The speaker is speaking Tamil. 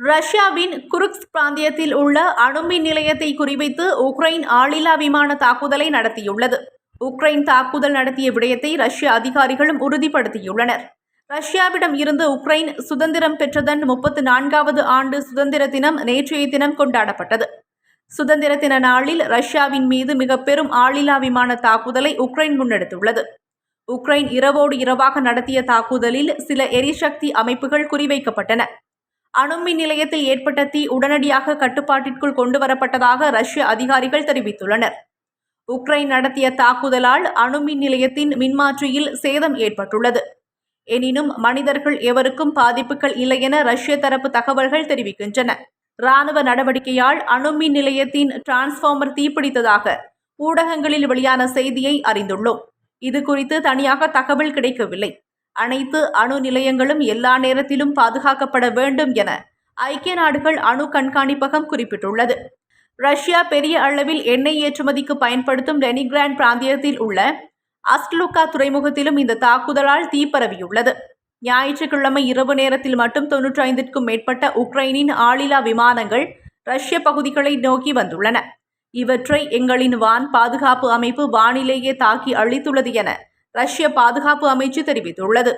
ரஷ்யாவின் குருக்ஸ் பிராந்தியத்தில் உள்ள அணுமின் நிலையத்தை குறிவைத்து உக்ரைன் ஆளில்லா விமான தாக்குதலை நடத்தியுள்ளது. உக்ரைன் தாக்குதல் நடத்திய விடயத்தை ரஷ்ய அதிகாரிகளும் உறுதிப்படுத்தியுள்ளனர். ரஷ்யாவிடம் இருந்து உக்ரைன் சுதந்திரம் பெற்றதன் முப்பத்து நான்காவது ஆண்டு சுதந்திர தினம் நேற்றைய தினம் கொண்டாடப்பட்டது. சுதந்திர தின நாளில் ரஷ்யாவின் மீது மிக பெரும் ஆளில்லா விமான தாக்குதலை உக்ரைன் முன்னெடுத்துள்ளது. உக்ரைன் இரவோடு இரவாக நடத்திய தாக்குதலில் சில எரிசக்தி அமைப்புகள் குறிவைக்கப்பட்டன. அணுமின் நிலையத்தில் ஏற்பட்ட தீ உடனடியாக கட்டுப்பாட்டிற்குள் கொண்டுவரப்பட்டதாக ரஷ்ய அதிகாரிகள் தெரிவித்துள்ளனர். உக்ரைன் நடத்திய தாக்குதலால் அணுமின் நிலையத்தின் மின்மாற்றியில் சேதம் ஏற்பட்டுள்ளது. எனினும் மனிதர்கள் எவருக்கும் பாதிப்புகள் இல்லை என ரஷ்ய தரப்பு தகவல்கள் தெரிவிக்கின்றன. ராணுவ நடவடிக்கையால் அணுமின் நிலையத்தின் டிரான்ஸ்ஃபார்மர் தீப்பிடித்ததாக ஊடகங்களில் வெளியான செய்தியை அறிந்துள்ளோம். இது குறித்து தனியாக தகவல் கிடைக்கவில்லை. அனைத்து அணு நிலையங்களும் எல்லா நேரத்திலும் பாதுகாக்கப்பட வேண்டும் என ஐக்கிய நாடுகள் அணு கண்காணிப்பகம் குறிப்பிட்டுள்ளது. ரஷ்யா பெரிய அளவில் எண்ணெய் ஏற்றுமதிக்கு பயன்படுத்தும் லெனிகிராண்ட் பிராந்தியத்தில் உள்ள அஸ்ட்லுக்கா துறைமுகத்திலும் இந்த தாக்குதலால் தீ பரவியுள்ளது. ஞாயிற்றுக்கிழமை இரவு நேரத்தில் மட்டும் தொன்னூற்றி ஐந்திற்கும் மேற்பட்ட உக்ரைனின் ஆளில்லா விமானங்கள் ரஷ்ய பகுதிகளை நோக்கி வந்துள்ளன. இவற்றை எங்களின் வான் பாதுகாப்பு அமைப்பு வானிலேயே தாக்கி அழித்துள்ளது என ரஷ்ய பாதுகாப்பு அமைச்சு தெரிவித்துள்ளது.